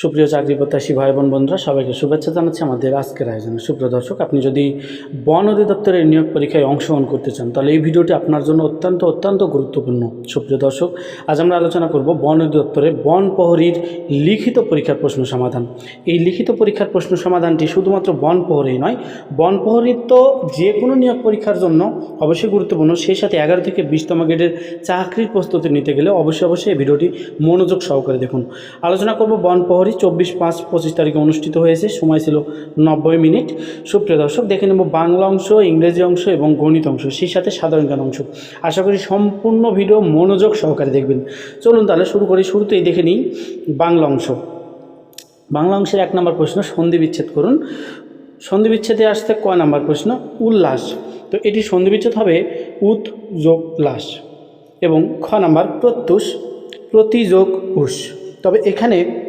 সুপ্রিয় চাকরি প্রত্যাশী ভাই বোন বন্ধুরা, সবাইকে শুভেচ্ছা জানাচ্ছি আমাদের আজকের আয়োজনে। সুপ্রিয় দর্শক, আপনি যদি বন অধিদপ্তরের নিয়োগ পরীক্ষায় অংশগ্রহণ করতে চান, তাহলে এই ভিডিওটি আপনার জন্য অত্যন্ত অত্যন্ত গুরুত্বপূর্ণ। সুপ্রিয় দর্শক, আজ আমরা আলোচনা করব বন অধিদপ্তরের বন প্রহরীর লিখিত পরীক্ষার প্রশ্ন সমাধান। এই লিখিত পরীক্ষার প্রশ্ন সমাধানটি শুধুমাত্র বন প্রহরী নয়, বন প্রহরীর তো যে কোনো নিয়োগ পরীক্ষার জন্য অবশ্যই গুরুত্বপূর্ণ। সেই সাথে এগারো থেকে বিশতম গ্রেডের চাকরির প্রস্তুতি নিতে গেলে অবশ্যই অবশ্যই এই ভিডিওটি মনোযোগ সহকারে দেখুন। আলোচনা করব বন প্রহরী চব্বিশ পাঁচ পঁচিশ তারিখে অনুষ্ঠিত হয়েছে। সময় ছিল নব্বই মিনিট। সুপ্রিয় দর্শক, দেখে নেব বাংলা অংশ, ইংরেজি অংশ এবং গণিত অংশ, সেই সাথে সাধারণ জ্ঞান অংশ। আশা করি সম্পূর্ণ ভিডিও মনোযোগ সহকারে দেখবেন। চলুন তাহলে শুরু করি। শুরুতেই দেখে নিই বাংলা অংশ। বাংলা অংশের এক নম্বর প্রশ্ন, সন্ধি বিচ্ছেদ করুন। সন্ধি বিচ্ছেদে আসতে ক নাম্বার প্রশ্ন, উল্লাস। তো এটি সন্ধি বিচ্ছেদ হবে উত যোগ লাস এবং খ নাম্বার প্রত্যুষ, প্রতিযোগ উস তবে এখানে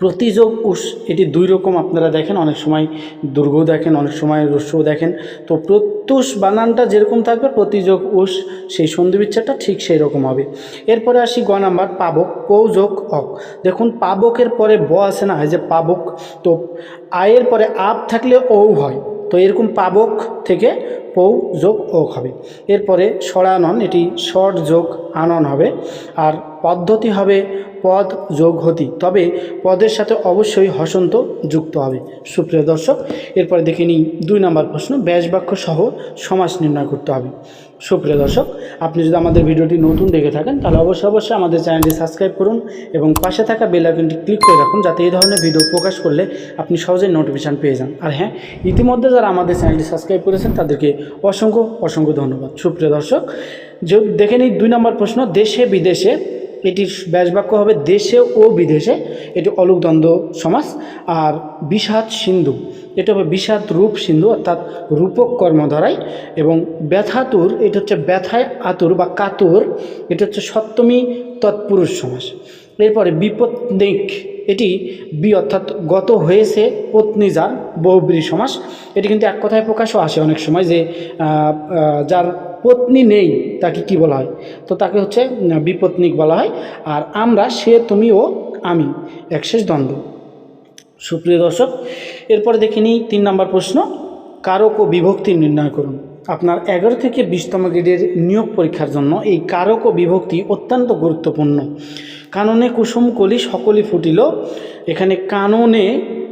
প্রতিযোগ উস, এটি দুই রকম আপনারা দেখেন, অনেক সময় দুর্গও দেখেন, অনেক সময় রস্যও দেখেন। তো প্রত্যুষ বানানটা যেরকম থাকবে, প্রতিযোগ উস, সেই সন্ধি বিচ্ছেদটা ঠিক সেই রকম হবে। এরপরে আসি গ নাম্বার, পাবক পৌ যোগ অক। দেখুন, পাবকের পরে ব আছে না যে পাবক, তো আয়ের পরে আপ থাকলে ও হয়। তো এরকম পাবক থেকে পৌ যোগ ওক হবে। এরপরে সরানন এটি শর্ট যোগ আনন হবে। আর পদ্ধতি হবে পদ যোগ হতি। তবে পদের সাথে অবশ্যই হসন্ত যুক্ত হবে। সুপ্রিয় দর্শক, এরপরে দেখে নিই দুই নম্বর প্রশ্ন। ব্যাস বাক্য সহ সমাজ নির্ণয় করতে হবে। সুপ্রিয় দর্শক, আপনি যদি আমাদের ভিডিওটি নতুন দেখে থাকেন, তাহলে অবশ্যই অবশ্যই আমাদের চ্যানেলটি সাবস্ক্রাইব করুন এবং পাশে থাকা বেল আইকনটি ক্লিক করে রাখুন যাতে এই ধরনের ভিডিও প্রকাশ করলে আপনি সহজেই নোটিফিকেশান পেয়ে যান। আর হ্যাঁ ইতিমধ্যে যারা আমাদের চ্যানেলটি সাবস্ক্রাইব করেছেন, তাদেরকে অসংখ্য অসংখ্য ধন্যবাদ। সুপ্রিয় দর্শক, যে দেখে নিই দুই নম্বর প্রশ্ন, দেশে বিদেশে এটির ব্যাসবাক্য হবে দেশে ও বিদেশে। এটি অলুক দ্বন্দ্ব সমাস আর বিষাদ সিন্ধু। এটা হবে বিষাদ রূপ সিন্ধু, অর্থাৎ রূপক কর্মধারায়। এবং ব্যথাতুর, এটা হচ্ছে ব্যথায় আতুর বা কাতুর, এটা হচ্ছে সপ্তমী তৎপুরুষ সমাস। এরপরে বিপত্নিক, এটি বি অর্থাৎ গত হয়েছে পত্নী যার বহুব্রী সমাস। এটি কিন্তু এক কথায় প্রকাশও আসে অনেক সময় যে যার পত্নী নেই, তাকে কি বলা হয়? তো তাকে হচ্ছে বিপত্নিক বলা হয়। আর আমরা সে তুমি ও আমি, একশেষ দ্বন্দ্ব। সুপ্রিয় দর্শক এরপরে দেখে নিই তিন নম্বর প্রশ্ন, কারক ও বিভক্তি নির্ণয় করুন। আপনার এগারো থেকে বিশতম গ্রেডের নিয়োগ পরীক্ষার জন্য এই কারক ও বিভক্তি অত্যন্ত গুরুত্বপূর্ণ। কাননে কুসুম কলি সকলই ফুটিল, এখানে কাননে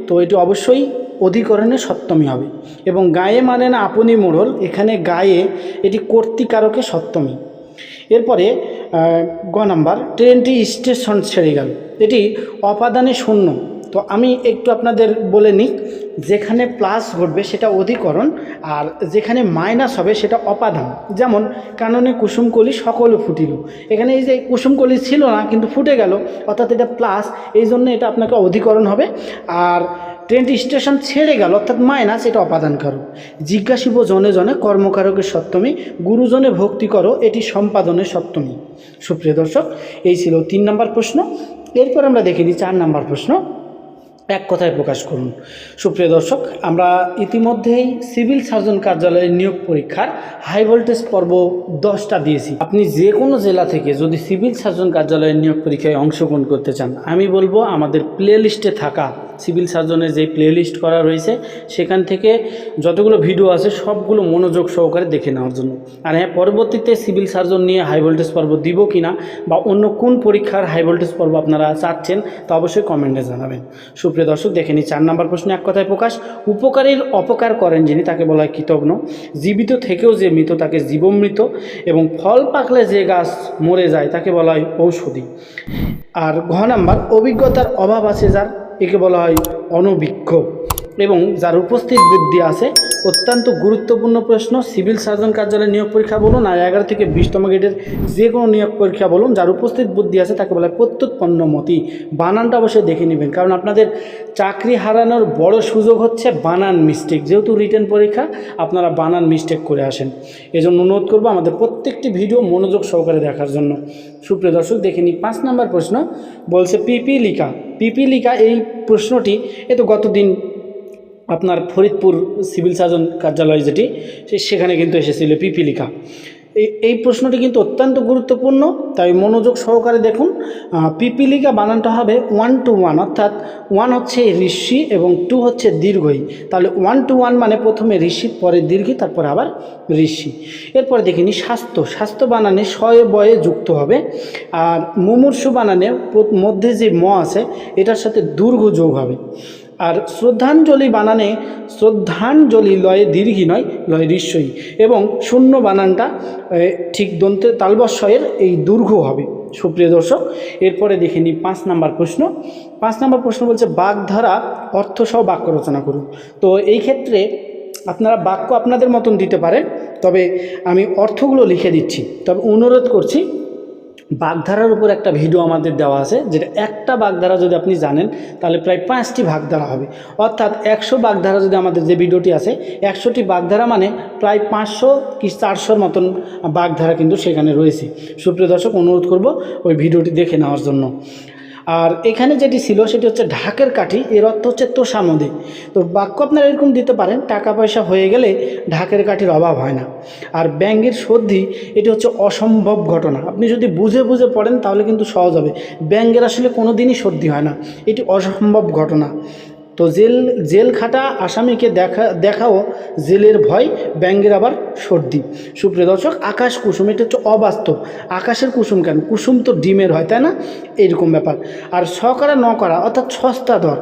তো এটি অবশ্যই অধিকরণে সপ্তমী হবে এবং গায়ে মানে না আপনি মোড়ল, এখানে গায়ে এটি কর্তিকারকে সপ্তমী। এরপরে গ নাম্বার, ট্রেনটি স্টেশন ছেড়ে গেল। এটি অপাদানে শূন্য তো আমি একটু আপনাদের বলে নিই, যেখানে প্লাস ঘটবে সেটা অধিকরণ আর যেখানে মাইনাস হবে সেটা অপাদান। যেমন কাননে কুসুমকলি সকল ফুটিল। এখানে এই যে কুসুমকলি ছিল না, কিন্তু ফুটে গেল, অর্থাৎ এটা প্লাস, এই জন্য এটা আপনাকে অধিকরণ হবে। আর ট্রেনটি স্টেশন ছেড়ে গেল, অর্থাৎ মাইনাস, এটা অপাদান কারক জিজ্ঞাসিব জনে জনে কর্মকারকের সপ্তমী, গুরুজনে ভক্তি করো, এটি সম্পাদনের সপ্তমী। সুপ্রিয় দর্শক, এই ছিল তিন নম্বর প্রশ্ন। এরপর আমরা দেখে নিই চার নম্বর প্রশ্ন। এক কথায় প্রকাশ করুন। সুপ্রিয় দর্শক, আমরা ইতিমধ্যেই সিভিল সার্জন কার্যালয়ের নিয়োগ পরীক্ষার হাই ভোল্টেজ পর্ব দশটা দিয়েছি। আপনি যে কোনো জেলা থেকে যদি সিভিল সার্জন কার্যালয়ের নিয়োগ পরীক্ষায় অংশগ্রহণ করতে চান, আমি বলব আমাদের প্লে লিস্টে থাকা, সিভিল সার্জনের যে প্লে লিস্ট করা রয়েছে, সেখান থেকে যতগুলো ভিডিও আছে, সবগুলো মনোযোগ সহকারে দেখে নেওয়ার জন্য। আর হ্যাঁ পরবর্তীতে সিভিল সার্জন নিয়ে হাই ভোল্টেজ পর্ব দিব কি না বা অন্য কোন পরীক্ষার হাই ভোল্টেজ পর্ব আপনারা চাচ্ছেন, তা অবশ্যই কমেন্টে জানাবেন। সুপ্রিয় দর্শক, দেখে নিই চার নম্বর প্রশ্ন। এক কথায় প্রকাশ, উপকারীর অপকার করেন যিনি তাকে বলা হয় কৃতজ্ঞ জীবিত থেকেও যে মৃত, তাকে জীবমৃত এবং ফল পাকলে যে গাছ মরে যায়, তাকে বলা হয় ঔষধি। আর ঘ নাম্বার, অভিজ্ঞতার অভাব আছে যার, একে বলা হয় অনভিজ্ঞ। এবং যার উপস্থিত বুদ্ধি আছে, অত্যন্ত গুরুত্বপূর্ণ প্রশ্ন, সিভিল সার্জন কার্যালয়ের নিয়োগ পরীক্ষা বলুন, আর এগারো থেকে বিশতম গ্রেডের যে কোনো নিয়োগ পরীক্ষা বলুন, যার উপস্থিত বুদ্ধি আছে তাকে বলা হয় প্রত্যুৎপন্নমতি বানানটা অবশ্যই দেখে নেবেন, কারণ আপনাদের চাকরি হারানোর বড় সুযোগ হচ্ছে বানান মিস্টেক যেহেতু রিটেন পরীক্ষা, আপনারা বানান মিস্টেক করে আসেন। এজন্য অনুরোধ করব আমাদের প্রত্যেকটি ভিডিও মনোযোগ সহকারে দেখার জন্য। সুপ্রিয় দর্শক, দেখে নিই পাঁচ নম্বর প্রশ্ন। বলছে পিপিলিকা পিপিলিকা এই প্রশ্নটি এ তো গতদিন আপনার ফরিদপুর সিভিল সার্জন কার্যালয় যেটি সেখানে কিন্তু এসেছিল পিপিলিকা এই এই প্রশ্নটি কিন্তু অত্যন্ত গুরুত্বপূর্ণ, তাই মনোযোগ সহকারে দেখুন পিপিলিকা বানানটা হবে ওয়ান টু ওয়ান অর্থাৎ ওয়ান হচ্ছে ঋষি এবং টু হচ্ছে দীর্ঘই। তাহলে ওয়ান টু ওয়ান মানে প্রথমে ঋষি, পরে দীর্ঘি, তারপর আবার ঋষি। এরপরে দেখিনি স্বাস্থ্য। স্বাস্থ্য বানানে শয়ে বয়ে যুক্ত হবে। আর মুমূর্ষু বানানে মধ্যে যে ম আছে, এটার সাথে দুর্ঘ যোগ হবে। আর শ্রদ্ধাঞ্জলি বানানে শ্রদ্ধাঞ্জলি লয়ে দীর্ঘি নয়, লয় ঋস্বই এবং শূন্য বানানটা ঠিক দন্তে তালবস্বয়ের এই দুর্ঘ হবে। সুপ্রিয় দর্শক, এরপরে দেখে নিই পাঁচ নাম্বার প্রশ্ন। পাঁচ নাম্বার প্রশ্ন বলছে, বাগধারা অর্থসহ বাক্য রচনা করুন। তো এই ক্ষেত্রে আপনারা বাক্য আপনাদের মতন দিতে পারেন, তবে আমি অর্থগুলো লিখে দিচ্ছি। তবে অনুরোধ করছি বাগধারার উপর একটা ভিডিও আমাদের দেওয়া আছে, যেটা একটা বাগধারা যদি আপনি জানেন, তাহলে প্রায় পাঁচটি বাগধারা হবে। অর্থাৎ একশো বাগধারা যদি আমাদের যে ভিডিওটি আছে, একশোটি বাগধারা মানে প্রায় পাঁচশো কি চারশোর মতন বাগধারা কিন্তু সেখানে রয়েছে। সুপ্রিয় দর্শক, অনুরোধ করব ওই ভিডিওটি দেখে নেওয়ার জন্য। আর এখানে যেটি ছিল সেটি হচ্ছে ঢাকের কাঠি, এর অর্থ হচ্ছে তোষামদি। তো বাক্য আপনারা এরকম দিতে পারেন টাকা পয়সা হয়ে গেলে ঢাকের কাঠির অভাব হয় না। আর ব্যাঙ্গের সর্দি, এটি হচ্ছে অসম্ভব ঘটনা। আপনি যদি বুঝে বুঝে পড়েন তাহলে কিন্তু সহজ হবে। ব্যাঙ্গের আসলে কোনো দিনই সর্দি হয় না। এটি অসম্ভব ঘটনা। তো জেল জেল খাটা আসামিকে দেখা, দেখাও জেলের ভয় ব্যাঙ্গের আবার সর্দি। সুপ্রিয় দর্শক, আকাশ কুসুম, এটা হচ্ছে অবাস্তব। আকাশের কুসুম কেন? কুসুম তো ডিমের হয়, তাই না? এইরকম ব্যাপার। আর স করা ন করা অর্থাৎ সস্তা দর।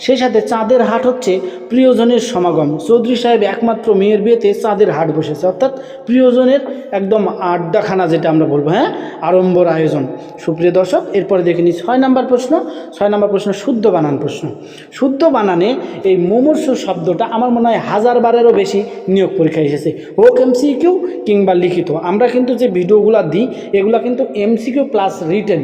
সেই সাথে চাঁদের হাট হচ্ছে প্রিয়জনের সমাগম। চৌধুরী সাহেব একমাত্র মেয়ের বিয়েতে চাঁদের হাট বসেছে, অর্থাৎ প্রিয়জনের একদম আড্ডাখানা যেটা আমরা বলব হ্যাঁ? আড়ম্বর আয়োজন। সুপ্রিয় দর্শক, এরপরে দেখে নিই ছয় নম্বর প্রশ্ন। ছয় নম্বর প্রশ্ন, শুদ্ধ বানান প্রশ্ন? শুদ্ধ বানানে এই মুমূর্ষ শব্দটা আমার মনে হয় হাজার বারেরও বেশি নিয়োগ পরীক্ষায় এসেছে। হোক এমসিকিউ কিংবা লিখিত, আমরা কিন্তু যে ভিডিওগুলো দিই, এগুলো কিন্তু এমসিকিউ প্লাস রিটেন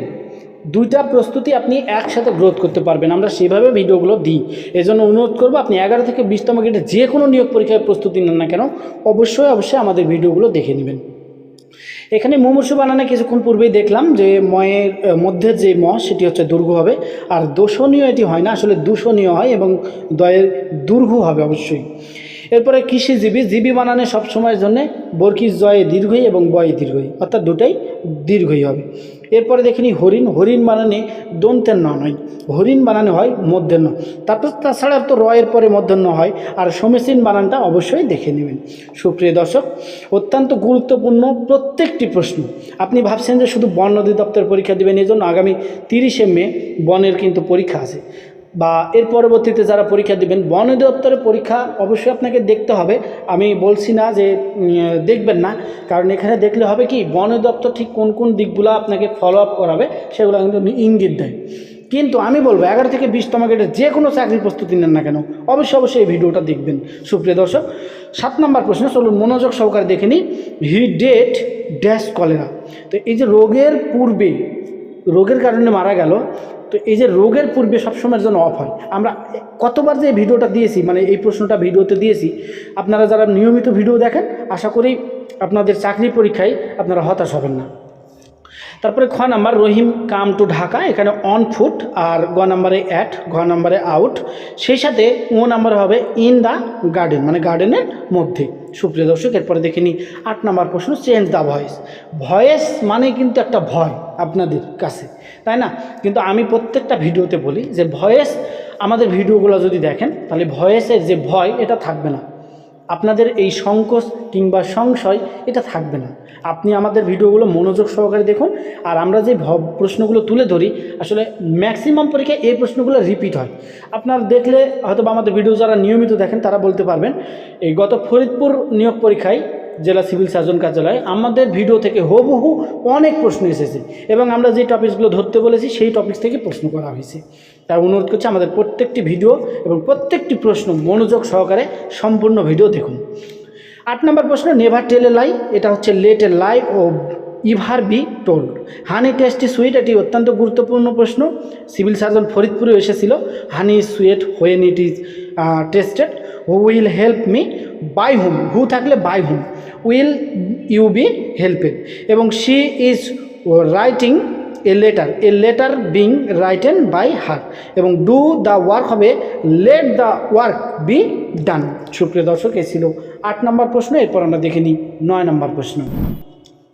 দুইটা প্রস্তুতি আপনি একসাথে গ্রোথ করতে পারবেন, আমরা সেভাবে ভিডিওগুলো দিই। এজন্য অনুরোধ করব, আপনি এগারো থেকে বিশতম গেটে যে কোনো নিয়োগ পরীক্ষায় প্রস্তুতি নেন না কেন, অবশ্যই অবশ্যই আমাদের ভিডিওগুলো দেখে নেবেন। এখানে মুমূর্ষু বানানে কিছুক্ষণ পূর্বেই দেখলাম যে ময়ের মধ্যে যে ম, সেটি হচ্ছে দুর্ঘ হবে। আর দোষণীয় এটি হয় না, আসলে দূষণীয় হয় এবং দয়ের দুর্ঘ হবে অবশ্যই। এরপরে কৃষিজীবী, জীবী বানানে সবসময়ের জন্যে বর্কিস জয়ে দীর্ঘই এবং বয়ে দীর্ঘই, অর্থাৎ দুটাই দীর্ঘই হবে। এরপরে দেখিনি হরিণ হরিণ বানানে দন্তের ন নয়, হরিণ বানানো হয় মধ্যেন্য তারপর তাছাড়া তো রয়ের পরে মধ্যন্য হয়, আর সমীচীন বানানটা অবশ্যই দেখে নেবেন। সুপ্রিয় দর্শক, অত্যন্ত গুরুত্বপূর্ণ প্রত্যেকটি প্রশ্ন। আপনি ভাবছেন যে শুধু বন অধিদপ্তর পরীক্ষা দেবেন এই জন্য আগামী তিরিশে মে বনের কিন্তু পরীক্ষা আছে। বা এর পরবর্তীতে যারা পরীক্ষা দেবেন, বন অধিদপ্তরের পরীক্ষা অবশ্যই আপনাকে দেখতে হবে। আমি বলছি না যে দেখবেন না, কারণ এখানে দেখলে হবে কি, বন অধিদপ্তর ঠিক কোন কোন দিকগুলো আপনাকে ফলো আপ করাবে, সেগুলো কিন্তু ইঙ্গিত দেয় কিন্তু আমি বলব, এগারো থেকে বিশতম গেটে যে কোনো চাকরির প্রস্তুতি নেন না কেন, অবশ্যই অবশ্যই এই ভিডিওটা দেখবেন। সুপ্রিয় দর্শক, সাত নম্বর প্রশ্ন, চলুন মনোযোগ সহকারে দেখে নিই। He died dash cholera. তো এই যে রোগের পূর্বে, রোগের কারণে মারা গেল তো এই যে রোগের পূর্বে সবসময়ের জন্য অফ হয়। আমরা কতবার যে ভিডিওটা দিয়েছি মানে এই প্রশ্নটা ভিডিওতে দিয়েছি, আপনারা যারা নিয়মিত ভিডিও দেখেন, আশা করি আপনাদের চাকরি পরীক্ষায় আপনারা হতাশ হবেন না। তারপরে খ number, Rahim came to Dhaka, এখানে অন ফুট আর গ নাম্বারে অ্যাট ঘ নাম্বারে আউট সেই সাথে ও নাম্বার হবে ইন দ্য গার্ডেন মানে গার্ডেনের মধ্যে। সুপ্রিয় দর্শক, এরপরে দেখে নিই আট নম্বর প্রশ্ন, চেঞ্জ দ্য ভয়েস। ভয়েস মানে কিন্তু একটা ভয় আপনাদের কাছে, তাই না? কিন্তু আমি প্রত্যেকটা ভিডিওতে বলি যে ভয়েস, আমাদের ভিডিওগুলো যদি দেখেন, তাহলে ভয়েসের যে ভয়, এটা থাকবে না। আপনাদের এই সংকোচ কিংবা সংশয় এটা থাকবে না। আপনি আমাদের ভিডিওগুলো মনোযোগ সহকারে দেখুন আর আমরা যে প্রশ্নগুলো তুলে ধরি, আসলে ম্যাক্সিমাম পরীক্ষায় এই প্রশ্নগুলো রিপিট হয়। আপনার দেখলে হয়তো আমাদের ভিডিও যারা নিয়মিত দেখেন তারা বলতে পারবেন, এই গত ফরিদপুর নিয়োগ পরীক্ষায় জেলা সিভিল সার্জন কার্যালয়, আমাদের ভিডিও থেকে হুবহু অনেক প্রশ্ন এসেছে এবং আমরা যে টপিকসগুলো ধরতে বলেছি সেই টপিক থেকে প্রশ্ন করা হয়েছে। তাই অনুরোধ করছি আমাদের প্রত্যেকটি ভিডিও এবং প্রত্যেকটি প্রশ্ন মনোযোগ সহকারে সম্পূর্ণ ভিডিও দেখুন। আট নম্বর প্রশ্ন, নেভার টেলে লাই, এটা হচ্ছে let a lie never be told. Honey tasty sweet, এটি অত্যন্ত গুরুত্বপূর্ণ প্রশ্ন। সিভিল সার্জন ফরিদপুরে এসেছিল। Honey sweet when it is tasted. Who will help me? By whom. Who থাকলে by whom. Will you be helped? এবং she is writing a letter. A letter being written by her. এবং do the work হবে, let the work be done. সুপ্রিয় দর্শক, এ ছিল আট নম্বর প্রশ্ন। এরপর আমরা দেখে নিই নয় নম্বর প্রশ্ন।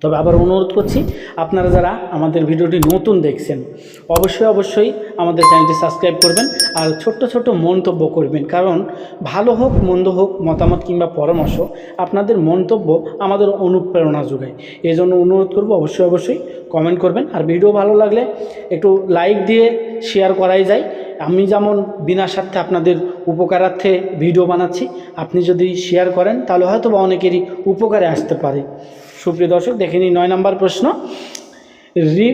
তবে আবার অনুরোধ করছি, আপনারা যারা আমাদের ভিডিওটি নতুন দেখছেন, অবশ্যই অবশ্যই আমাদের চ্যানেলটি সাবস্ক্রাইব করবেন আর ছোট্ট ছোট্ট মন্তব্য করবেন। কারণ ভালো হোক, মন্দ হোক, মতামত কিংবা পরামর্শ আপনাদের মন্তব্য আমাদের অনুপ্রেরণা যোগায়। এই জন্য অনুরোধ করব, অবশ্যই অবশ্যই কমেন্ট করবেন। আর ভিডিও ভালো লাগলে একটু লাইক দিয়ে শেয়ার করাই যায়। আমি যেমন বিনা স্বার্থে আপনাদের উপকারার্থে ভিডিও বানাচ্ছি, আপনি যদি শেয়ার করেন, তাহলে হয়তো বা অনেকেরই উপকারে আসতে পারে। সুপ্রিয় দর্শক, দেখে নিই নয় নম্বর প্রশ্ন। রি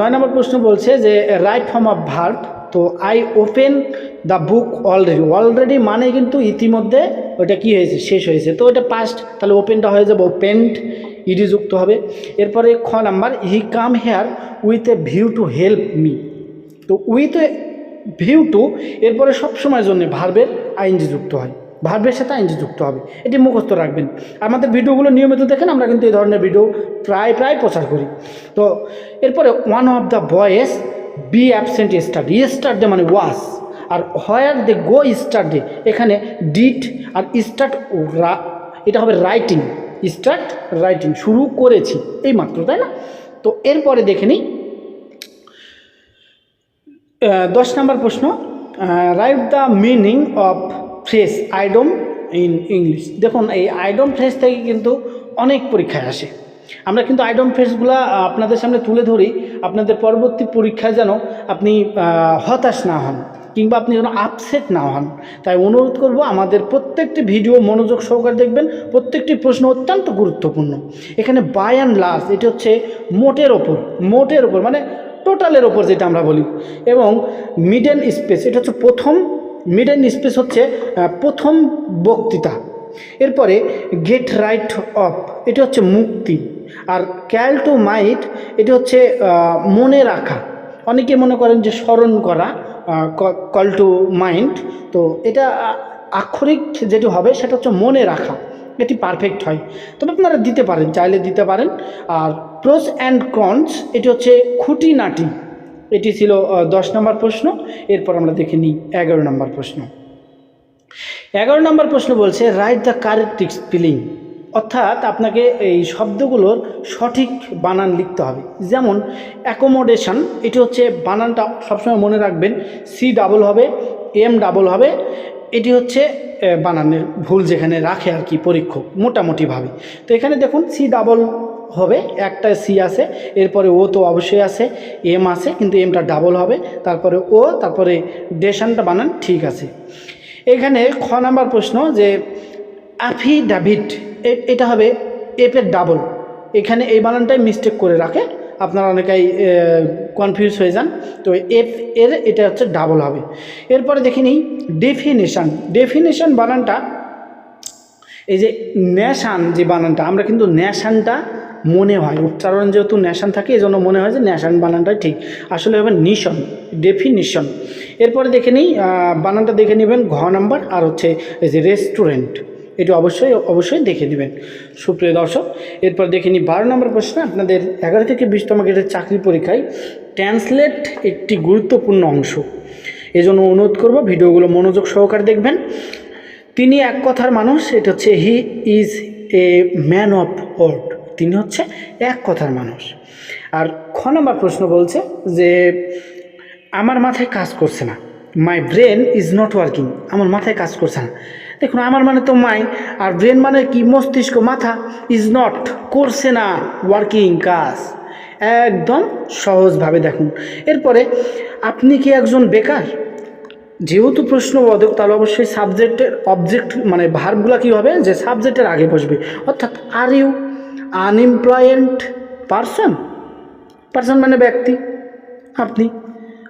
নয় নম্বর প্রশ্ন বলছে যে রাইট ফর্ম অফ ভার্ব তো I open the book already already মানে কিন্তু ইতিমধ্যে ওটা কি হয়েছে, শেষ হয়েছে। তো ওটা পাস্ট তাহলে ওপেনটা হয়ে যাবে ওপেন্ড ইডি যুক্ত হবে। এরপরে খ number he came here with a view to help me তো উইথ এ ভিউ টু এরপরে সবসময়ের জন্য ভার্বের আইনজি যুক্ত হয়। ভার্বের সাথে আইনজি যুক্ত হবে। এটি মুখস্থ রাখবেন। আমাদের ভিডিওগুলো নিয়মিত দেখেন, আমরা কিন্তু এই ধরনের ভিডিও প্রায় প্রায় প্রচার করি। তো এরপরে one of the boys be absent study স্টাডে মানে ওয়াস আর হোয়ার দে গো স্টাডে এখানে ডিট আর স্টার্ট এটা হবে রাইটিং স্টার্ট রাইটিং শুরু করেছি। এই মাত্র, তাই না? তো এরপরে দেখে নিই। দশ নম্বর প্রশ্ন। Write the meaning of phrase idiom in English দেখুন, এই আইডম ফ্রেস থেকে কিন্তু অনেক পরীক্ষায় আসে। আমরা কিন্তু আইডম ফ্রেসগুলো আপনাদের সামনে তুলে ধরি। আপনাদের পরবর্তী পরীক্ষায় যেন আপনি হতাশ না হন কিংবা আপনি যেন আপসেট না হন। তাই অনুরোধ করব, আমাদের প্রত্যেকটি ভিডিও মনোযোগ সহকারে দেখবেন। প্রত্যেকটি প্রশ্ন অত্যন্ত গুরুত্বপূর্ণ। এখানে বাই অ্যান্ড লার্জ এটি হচ্ছে মোটের ওপর মোটের ওপর মানে টোটালের ওপর যেটা আমরা বলি। এবং মিডেন স্পেস এটা হচ্ছে প্রথম মিডেন স্পেস হচ্ছে প্রথম বক্তৃতা। এরপরে গেট রাইট অফ এটা হচ্ছে মুক্তি। আর ক্যাল টু মাইট এটা হচ্ছে মনে রাখা। অনেকে মনে করেন যে স্মরণ করা কল টু মাইন্ড তো এটা আক্ষরিক যেটি হবে, সেটা হচ্ছে মনে রাখা। এটি পারফেক্ট হয়। তবে আপনারা দিতে পারেন, চাইলে দিতে পারেন। আর প্রোস অ্যান্ড কনস এটি হচ্ছে খুঁটিনাটি। এটি ছিল দশ নম্বর প্রশ্ন। এরপর আমরা দেখে নিই এগারো নম্বর প্রশ্ন। এগারো নম্বর প্রশ্ন বলছে রাইট দ্য কারেক্ট স্পেলিং অর্থাৎ আপনাকে এই শব্দগুলোর সঠিক বানান লিখতে হবে। যেমন অ্যাকোমোডেশন এটি হচ্ছে বানানটা সবসময় মনে রাখবেন। সি ডাবল হবে এম ডাবল হবে। এটি হচ্ছে বানানের ভুল যেখানে রাখে আর কি পরীক্ষক, মোটামুটিভাবে। তো এখানে দেখুন সি ডাবল হবে, একটা সি আছে, এরপরে ও তো অবশ্যই আছে এম আছে, কিন্তু এমটা ডাবল হবে, তারপরে ও তারপরে ডেশানটা বানান, ঠিক আছে। এখানে খ নাম্বার প্রশ্ন যে অ্যাফিডাভিট এটা হবে এপের ডাবল এখানে এই বানানটাই মিস্টেক করে রাখে, আপনারা অনেকেই কনফিউজ হয়ে যান, তো এফ এর এটা হচ্ছে ডাবল হবে। এরপরে দেখে নিই ডেফিনেশান ডেফিনেশান বানানটা, এই যে ন্যাশান যে বানানটা, আমরা কিন্তু ন্যাশানটা মনে হয়। উচ্চারণ যেহেতু ন্যাশন থাকে এই জন্য মনে হয় যে ন্যাশন বানানটাই ঠিক। আসলে হবে নিশন ডেফিনিশন এরপরে দেখে নিই বানানটা দেখে নেবেন ঘ নাম্বার আর হচ্ছে যে রেস্টুরেন্ট এটি অবশ্যই অবশ্যই দেখে নেবেন। সুপ্রিয় দর্শক, এরপর দেখে নিই বারো নম্বর প্রশ্ন, আপনাদের এগারো থেকে বিশতম গ্রেডের চাকরি পরীক্ষায় ট্রান্সলেট একটি গুরুত্বপূর্ণ অংশ। এজন্য অনুরোধ করব, ভিডিওগুলো মনোযোগ সহকারে দেখবেন। তিনি এক কথার মানুষ, এটা হচ্ছে he is a man of word. তিনি হচ্ছে এক কথার মানুষ। আর খ নম্বর প্রশ্ন বলছে যে, আমার মাথায় কাজ করছে না। My brain is not working আমার মাথায় কাজ করছে না। দেখুন, আমার মানে তো মাই, আর ব্রেন মানে কি? মস্তিষ্ক, মাথা ইজ নট করছে না ওয়ার্কিং কাজ। একদম সহজভাবে দেখুন। এরপরে, আপনি কি একজন বেকার? যেহেতু প্রশ্ন প্রশ্নবোধক, তাহলে অবশ্যই সাবজেক্টের অবজেক্ট মানে ভার্বগুলো কী হবে? যে সাবজেক্টের আগে বসবে। অর্থাৎ are you unemployed person person মানে ব্যক্তি, আপনি।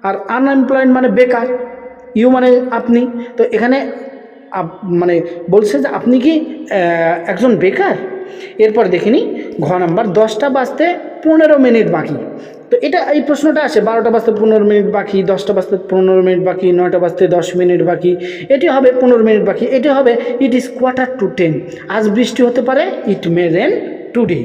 আর আনএমপ্লয়েন্ট মানে বেকার ইউ মানে আপনি। তো এখানে মানে বলছে যে আপনি কি একজন বেকার? এরপর দেখিনি, ঘ নাম্বার, দশটা বাজতে পনেরো মিনিট বাকি। তো এটা, এই প্রশ্নটা আসে, বারোটা বাজতে পনেরো মিনিট বাকি, দশটা বাজতে পনেরো মিনিট বাকি, নয়টা বাজতে দশ মিনিট বাকি, এটি হবে পনেরো মিনিট বাকি, এটি হবে it is quarter to ten আজ বৃষ্টি হতে পারে ইট মে রেন টুডে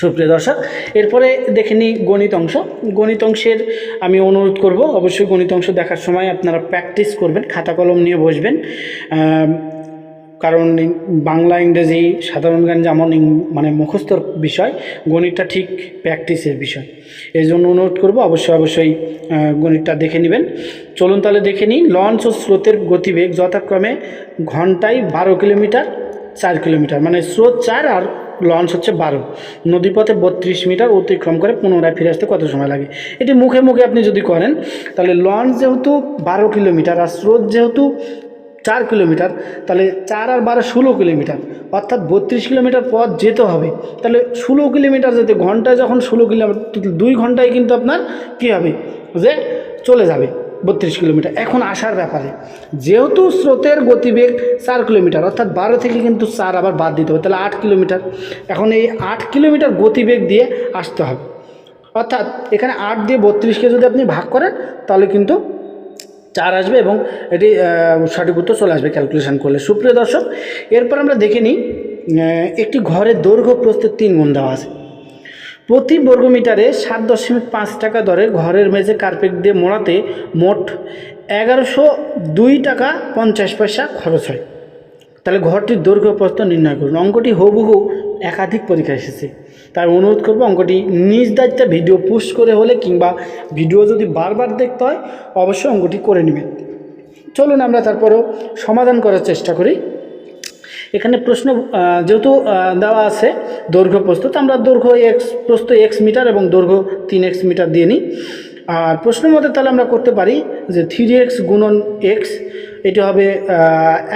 সুপ্রিয় দর্শক, এরপরে দেখে নিই গণিত অংশ। গণিত অংশের আমি অনুরোধ করব, অবশ্যই গণিত অংশ দেখার সময় আপনারা প্র্যাকটিস করবেন, খাতা কলম নিয়ে বসবেন। কারণ বাংলা, ইংরেজি সাধারণ জ্ঞান যেমন মানে মুখস্থর বিষয়, গণিতটা ঠিক প্র্যাকটিসের বিষয়। এই জন্য অনুরোধ করব, অবশ্যই অবশ্যই গণিতটা দেখে নেবেন। চলুন তাহলে দেখে নিই লঞ্চ ও স্রোতের গতিবেগ যথাক্রমে ঘন্টায় বারো কিলোমিটার, চার কিলোমিটার মানে স্রোত চার আর লঞ্চ হচ্ছে বারো। নদীপথে বত্রিশ মিটার অতিক্রম করে পুনরায় ফিরে আসতে কত সময় লাগে? এটি মুখে মুখে আপনি যদি করেন, তাহলে লঞ্চ যেহেতু বারো কিলোমিটার আর স্রোত যেহেতু চার কিলোমিটার, তাহলে চার আর বারো ষোলো কিলোমিটার। অর্থাৎ বত্রিশ কিলোমিটার পথ যেতে হবে। তাহলে ষোলো কিলোমিটার যেতে, ঘন্টায় যখন ষোলো কিলোমিটার, দুই ঘন্টায় কিন্তু আপনার কী হবে? যে চলে যাবে। বত্রিশ কিলোমিটার। এখন আসার ব্যাপারে, যেহেতু স্রোতের গতিবেগ চার কিলোমিটার, অর্থাৎ বারো থেকে কিন্তু চার আবার বাদ দিতে হবে, তাহলে আট কিলোমিটার। এখন এই আট কিলোমিটার গতিবেগ দিয়ে আসতে হবে। অর্থাৎ এখানে আট দিয়ে বত্রিশকে যদি আপনি ভাগ করেন, তাহলে কিন্তু চার আসবে এবং এটি সঠিক উত্তর চলে আসবে ক্যালকুলেশন করলে। সুপ্রিয় দর্শক, এরপর আমরা দেখে নিই একটি ঘরের দৈর্ঘ্য প্রস্তুত তিন গুণ দেওয়া আছে। প্রতি বর্গমিটারে সাত দশমিক পাঁচ টাকা দরে ঘরের মেঝে কার্পেট দিয়ে মোড়াতে মোট এগারোশো দুই টাকা পঞ্চাশ পয়সা খরচ হয়। তাহলে ঘরটির দৈর্ঘ্য প্রস্থ নির্ণয় করুন। অঙ্কটি হুবহু একাধিক পরীক্ষা এসেছে। তাই অনুরোধ করব অঙ্কটি নিজ দায়িত্বে ভিডিও পুশ করে হলে কিংবা ভিডিও যদি বারবার দেখতে হয়, অবশ্যই অঙ্কটি করে নেবেন। চলুন আমরা তারপরও সমাধান করার চেষ্টা করি। এখানে প্রশ্ন যেহেতু দেওয়া আছে দৈর্ঘ্য প্রস্থ তো আমরা দৈর্ঘ্য এক্স প্রস্থ এক্স মিটার এবং দৈর্ঘ্য তিন এক্স মিটার দিয়ে নিই। আর প্রশ্ন মতে তাহলে আমরা করতে পারি যে থ্রি এক্স গুণন এক্স এটি হবে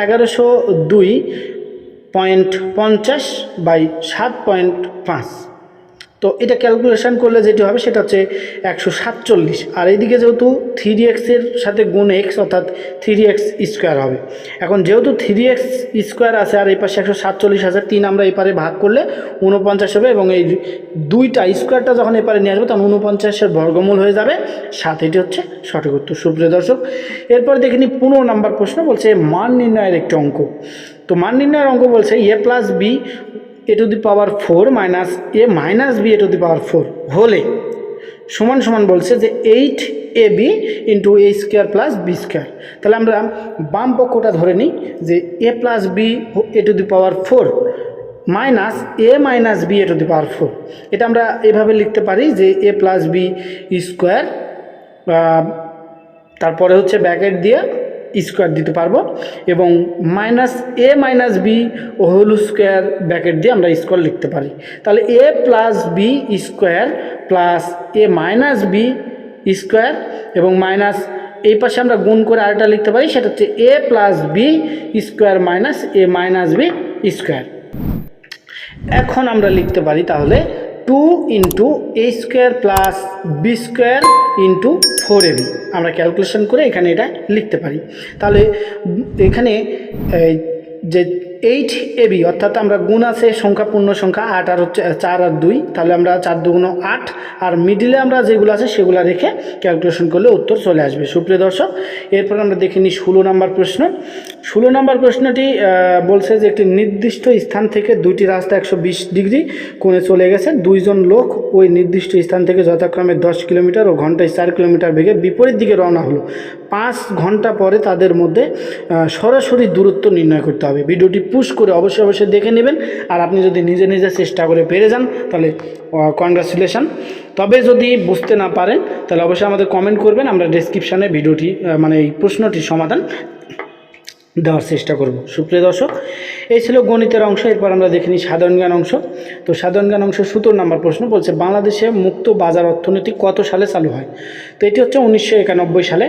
এগারোশো দুই পয়েন্ট পঞ্চাশ বাই সাত পয়েন্ট পাঁচ। তো এটা ক্যালকুলেশন করলে যেটি হবে সেটা হচ্ছে একশো সাতচল্লিশ। আর এইদিকে যেহেতু থ্রি এক্সের সাথে গুণ এক্স অর্থাৎ থ্রি এক্স স্কোয়ার হবে। এখন যেহেতু থ্রি এক্স স্কোয়ার আছে আর এই পাশে একশো সাতচল্লিশ আছে তিন আমরা এই পারে ভাগ করলে উনপঞ্চাশ হবে এবং এই দুইটা স্কোয়ারটা যখন এপারে নিয়ে আসবে, তখন উনপঞ্চাশের বর্গমূল হয়ে যাবে সাত। এটি হচ্ছে সঠিক উত্তর। সুপ্রিয় দর্শক, এরপর দেখে নিই পনেরো নাম্বার প্রশ্ন বলছে মান নির্ণয়ের একটি অঙ্ক। তো মান নির্ণয়ের অঙ্ক বলছে A plus B A to the power four minus A minus B A to the power four হলে সমান সমান বলছে যে eight A B into A square plus B square. তাহলে আমরা বাম পক্ষটা ধরে নিই যে A plus B A to the power four minus A minus B A to the power four. এটা আমরা এভাবে লিখতে পারি যে এ প্লাস বি স্কোয়ার তারপরে হচ্ছে ব্যাকেট দিয়ে স্কোয়ার দিতে পারব এবং minus A minus B whole square bracket দিয়ে আমরা স্কোয়ার লিখতে পারি। তাহলে A plus B square plus A minus B square এবং মাইনাস এই পাশে আমরা গুণ করে আরেকটা লিখতে পারি, সেটা হচ্ছে A plus B square minus A minus B square এখন আমরা লিখতে পারি তাহলে two into A square plus B square into four AB আমরা ক্যালকুলেশন করে এখানে এটা লিখতে পারি। তাহলে এখানে যে এইট এবি অর্থাৎ আমরা গুণ আছে সংখ্যা, পূর্ণ সংখ্যা আট আর চার আর দুই। তাহলে আমরা চার দুগুণ আট, আর মিডিলে আমরা যেগুলো আছে সেগুলো রেখে ক্যালকুলেশন করলে উত্তর চলে আসবে। সুপ্রিয় দর্শক, এরপর আমরা দেখে নিই ষোলো নম্বর প্রশ্ন। ষোলো নম্বর প্রশ্নটি বলছে যে একটি নির্দিষ্ট স্থান থেকে দুইটি রাস্তা একশো বিশ ডিগ্রি কোণে চলে গেছে। দুইজন লোক ওই নির্দিষ্ট স্থান থেকে যথাক্রমে দশ কিলোমিটার ও ঘন্টায় চার কিলোমিটার বেগে বিপরীত দিকে রওনা হলো। পাঁচ ঘণ্টা পরে তাদের মধ্যে সরাসরি দূরত্ব নির্ণয় করতে হবে। ভিডিওটি পুশ করে অবশ্যই অবশ্যই দেখে নেবেন। আর আপনি যদি নিজে নিজে চেষ্টা করে পেরে যান, তাহলে কনগ্রাচুলেশন তবে যদি বুঝতে না পারেন, তাহলে অবশ্যই আমাদের কমেন্ট করবেন, আমরা ডেসক্রিপশানে ভিডিওটি মানে এই প্রশ্নটির সমাধান দেওয়ার চেষ্টা করব। সুপ্রিয় দর্শক, এই ছিল গণিতের অংশ, এরপর আমরা দেখে নিই সাধারণ জ্ঞান অংশ। তো সাধারণ জ্ঞান অংশ সত্তর নম্বর প্রশ্ন বলছে, বাংলাদেশে মুক্ত বাজার অর্থনীতি কত সালে চালু হয়? তো এটি হচ্ছে উনিশশো একানব্বই সালে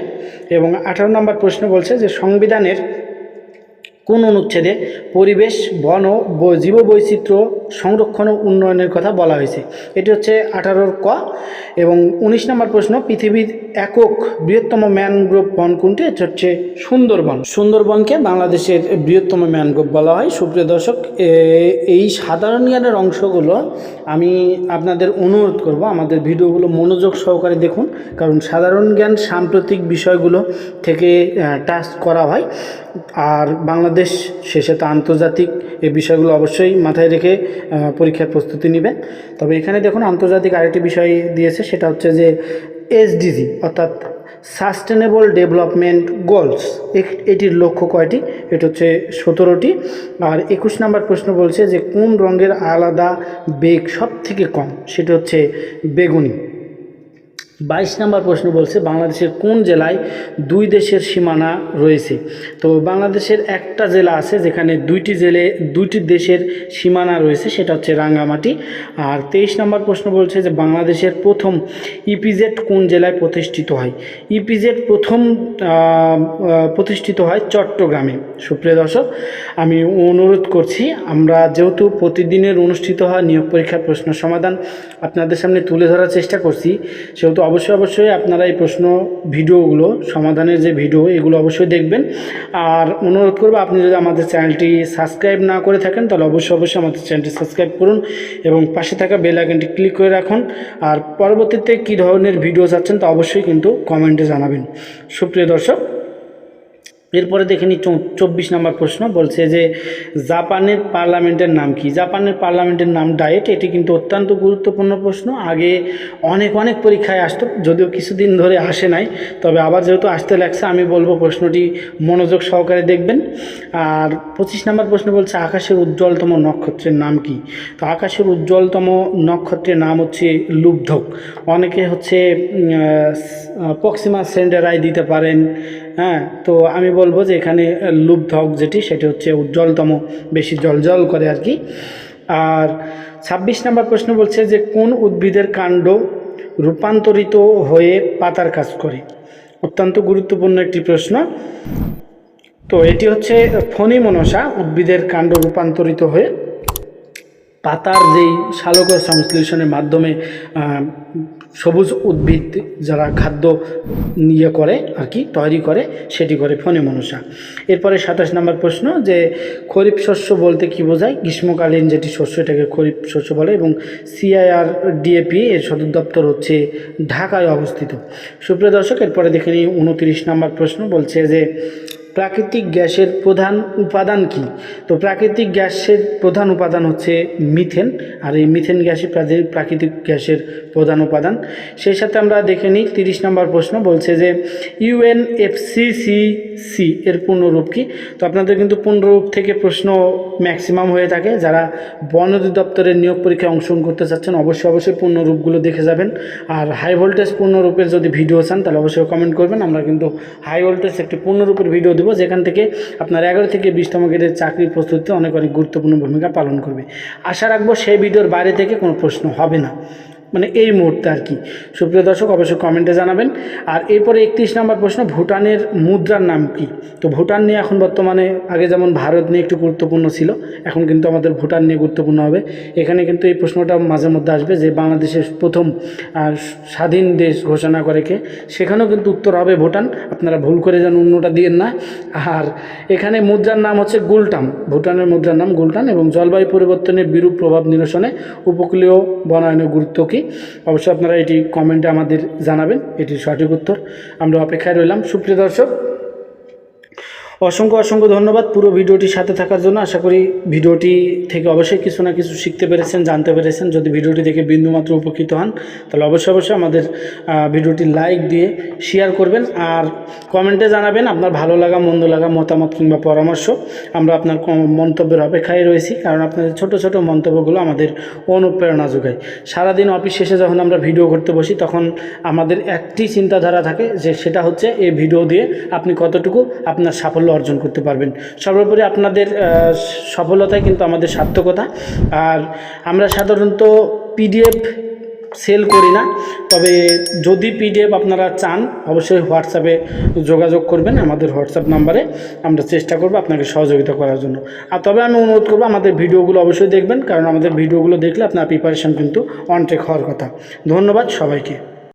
এবং আঠারো নম্বর প্রশ্ন বলছে যে সংবিধানের কোন অনুচ্ছেদে পরিবেশ, বন ও ব- জীববৈচিত্র্য সংরক্ষণ ও উন্নয়নের কথা বলা হয়েছে। এটি হচ্ছে আঠারোর ক এবং উনিশ নম্বর প্রশ্ন, পৃথিবীর একক বৃহত্তম ম্যানগ্রোভ বন কোনটি? এটি হচ্ছে সুন্দরবন। সুন্দরবনকে বাংলাদেশের বৃহত্তম ম্যানগ্রোভ বলা হয়। সুপ্রিয় দর্শক এই সাধারণ জ্ঞানের অংশগুলো আমি আপনাদের অনুরোধ করব, আমাদের ভিডিওগুলো মনোযোগ সহকারে দেখুন, কারণ সাধারণ জ্ঞান সাম্প্রতিক বিষয়গুলো থেকে টাচ করা হয়। আর বাংলাদেশ শেষে তো আন্তর্জাতিক এই বিষয়গুলো অবশ্যই মাথায় রেখে পরীক্ষার প্রস্তুতি নেবেন তবে এখানে দেখুন আন্তর্জাতিক আরেকটি বিষয় দিয়েছে, সেটা হচ্ছে যে এসডিজি অর্থাৎ সাস্টেনেবল ডেভেলপমেন্ট গোলস এটির লক্ষ্য কয়টি? এটা হচ্ছে সতেরোটি। আর একুশ নাম্বার প্রশ্ন বলছে যে কোন রঙের আলাদা বেগ সব থেকে কম? সেটা হচ্ছে বেগুনি। বাইশ নম্বর প্রশ্ন বলছে, বাংলাদেশের কোন জেলায় দুই দেশের সীমানা রয়েছে? তো বাংলাদেশের একটা জেলা আছে যেখানে দুইটি জেলে, দুইটি দেশের সীমানা রয়েছে, সেটা হচ্ছে রাঙ্গামাটি। আর তেইশ নম্বর প্রশ্ন বলছে যে, বাংলাদেশের প্রথম ইপিজেড কোন জেলায় প্রতিষ্ঠিত হয়? ইপিজেড প্রথম প্রতিষ্ঠিত হয় চট্টগ্রামে। সুপ্রিয় দর্শক, আমি অনুরোধ করছি, আমরা যেহেতু প্রতিদিনের অনুষ্ঠিত হওয়া নিয়োগ পরীক্ষার প্রশ্ন সমাধান আপনাদের সামনে তুলে ধরার চেষ্টা করছি, সেহেতু অবশ্যই অবশ্যই আপনারা এই প্রশ্ন ভিডিওগুলো, সমাধানের যে ভিডিও, এগুলো অবশ্যই দেখবেন। আর অনুরোধ করব, আপনি যদি আমাদের চ্যানেলটি সাবস্ক্রাইব না করে থাকেন, তাহলে অবশ্যই অবশ্যই আমাদের চ্যানেলটি সাবস্ক্রাইব করুন এবং পাশে থাকা বেল আইকনটি ক্লিক করে রাখুন। আর পরবর্তীতে কী ধরনের ভিডিও চাচ্ছেন তা অবশ্যই কিন্তু কমেন্টে জানাবেন। সুপ্রিয় দর্শক এরপরে দেখে নিই চব্বিশ নম্বর প্রশ্ন বলছে যে, জাপানের পার্লামেন্টের নাম কি? জাপানের পার্লামেন্টের নাম ডায়েট, এটি কিন্তু অত্যন্ত গুরুত্বপূর্ণ প্রশ্ন। আগে অনেক অনেক পরীক্ষায় আসতো, যদিও কিছুদিন ধরে আসে নাই, তবে আবার যেহেতু আসতে লাগছে, আমি বলব প্রশ্নটি মনোযোগ সহকারে দেখবেন। আর পঁচিশ নম্বর প্রশ্ন বলছে, আকাশের উজ্জ্বলতম নক্ষত্রের নাম কি? তো আকাশের উজ্জ্বলতম নক্ষত্রের নাম হচ্ছে লুব্ধক। অনেকে হচ্ছে পক্সিমা সেন্ডারাই দিতে পারেন হ্যাঁ তো আমি বলব যে এখানে লুব্ধক যেটি, সেটি হচ্ছে উজ্জ্বলতম, বেশি জলজল করে আর কি। আর ছাব্বিশ নম্বর প্রশ্ন বলছে যে কোন উদ্ভিদের কাণ্ড রূপান্তরিত হয়ে পাতার কাজ করে? অত্যন্ত গুরুত্বপূর্ণ একটি প্রশ্ন। তো এটি হচ্ছে ফণিমনসা উদ্ভিদের কাণ্ড রূপান্তরিত হয়ে পাতার যেই শালকর সংশ্লেষণের মাধ্যমে সবুজ উদ্ভিদ যারা খাদ্য ইয়ে করে আর কি, তৈরি করে, সেটি করে ফণি মনসা। এরপরে সাতাশ নম্বর প্রশ্ন যে খরিফ শস্য বলতে কি বোঝায়? গ্রীষ্মকালীন যেটি শস্য এটাকে খরিফ শস্য বলে এবং সিআইআর ডিএপি এর সদর দপ্তর হচ্ছে ঢাকায় অবস্থিত। সুপ্রিয় দর্শক, এরপরে দেখে নিই উনতিরিশ নম্বর প্রশ্ন বলছে যে প্রাকৃতিক গ্যাসের প্রধান উপাদান কি? তো প্রাকৃতিক গ্যাসের প্রধান উপাদান হচ্ছে মিথেন, আর এই মিথেন গ্যাসই প্রাকৃতিক গ্যাসের প্রধান উপাদান। সেই সাথে আমরা দেখে নিই, তিরিশ নম্বর প্রশ্ন বলছে যে ইউএনএফসিসিসি এর পূর্ণরূপ কি? তো আপনাদের কিন্তু পূর্ণরূপ থেকে প্রশ্ন ম্যাক্সিমাম হয়ে থাকে। যারা বন অধিদপ্তরের নিয়োগ পরীক্ষায় অংশগ্রহণ করতে চাচ্ছেন, অবশ্যই অবশ্যই পূর্ণরূপগুলো দেখে যাবেন। আর হাই ভোল্টেজ পূর্ণরূপের যদি ভিডিও চান, তাহলে অবশ্যই কমেন্ট করবেন। আমরা কিন্তু হাই ভোল্টেজ একটি পূর্ণরূপের ভিডিও দেবো, যেখান থেকে আপনার এগারো থেকে বিশতম গ্রেডের চাকরি প্রস্তুতিতে অনেক অনেক গুরুত্বপূর্ণ ভূমিকা পালন করবে। আশা রাখব সেই ভিডিওর বাইরে থেকে কোনো প্রশ্ন হবে না। মানে এই মুহূর্তে আর কি। সুপ্রিয় দর্শক, অবশ্যই কমেন্টে জানাবেন। আর এরপরে একত্রিশ নম্বর প্রশ্ন, ভুটানের মুদ্রার নাম কি? তো ভুটান নিয়ে এখন বর্তমানে আগে যেমন ভারত নিয়ে একটু গুরুত্বপূর্ণ ছিল, এখন কিন্তু আমাদের ভুটান নিয়ে গুরুত্বপূর্ণ হবে। এখানে কিন্তু এই প্রশ্নটা মাঝে মধ্যে আসবে যে বাংলাদেশের প্রথম স্বাধীন দেশ ঘোষণা করে কে? সেখানেও কিন্তু উত্তর হবে ভুটান। আপনারা ভুল করে যেন অন্যটা দিয়েন না। আর এখানে মুদ্রার নাম হচ্ছে গুলটাম। ভুটানের মুদ্রার নাম গুলটান এবং জলবায়ু পরিবর্তনের বিরূপ প্রভাব নিরসনে উপকূলীয় বনায়নের গুরুত্ব কী? অবশ্যই আপনারা এটি কমেন্টে আমাদের জানাবেন এটির সঠিক উত্তর। আমরা অপেক্ষায় রইলাম। সুপ্রিয় দর্শক অসংখ্য অসংখ্য ধন্যবাদ পুরো ভিডিওটির সাথে থাকার জন্য। আশা করি ভিডিওটি থেকে অবশ্যই কিছু না কিছু শিখতে পেরেছেন, জানতে পেরেছেন। যদি ভিডিওটি দেখে বিন্দুমাত্র উপকৃত হন, তাহলে অবশ্যই অবশ্যই আমাদের ভিডিওটি লাইক দিয়ে শেয়ার করবেন আর কমেন্টে জানাবেন আপনার ভালো লাগা, মন্দ লাগা, মতামত কিংবা পরামর্শ। আমরা আপনার মন্তব্যের অপেক্ষায় রয়েছি, কারণ আপনাদের ছোট ছোট মন্তব্যগুলো আমাদের অনুপ্রেরণা যোগায়। সারাদিন অফিস শেষে যখন আমরা ভিডিও করতে বসি, তখন আমাদের একটি চিন্তাধারা থাকে যে সেটা হচ্ছে এই ভিডিও দিয়ে আপনি কতটুকু আপনার সাফল্য অর্জন করতে পারবেন। সর্বোপরি আপনাদের সফলতাই কিন্তু আমাদের সার্থকতা। আর আমরা সাধারণত পিডিএফ সেল করি না, তবে যদি পিডিএফ আপনারা চান, অবশ্যই হোয়াটসঅ্যাপে যোগাযোগ করবেন, আমাদের হোয়াটসঅ্যাপ নাম্বারে আমরা চেষ্টা করব আপনাকে সহযোগিতা করার জন্য। আর তবে আমি অনুরোধ করব, আমাদের ভিডিওগুলো অবশ্যই দেখবেন, কারণ আমাদের ভিডিওগুলো দেখলে আপনার প্রিপারেশন কিন্তু অনটেক হওয়ার কথা। ধন্যবাদ সবাইকে।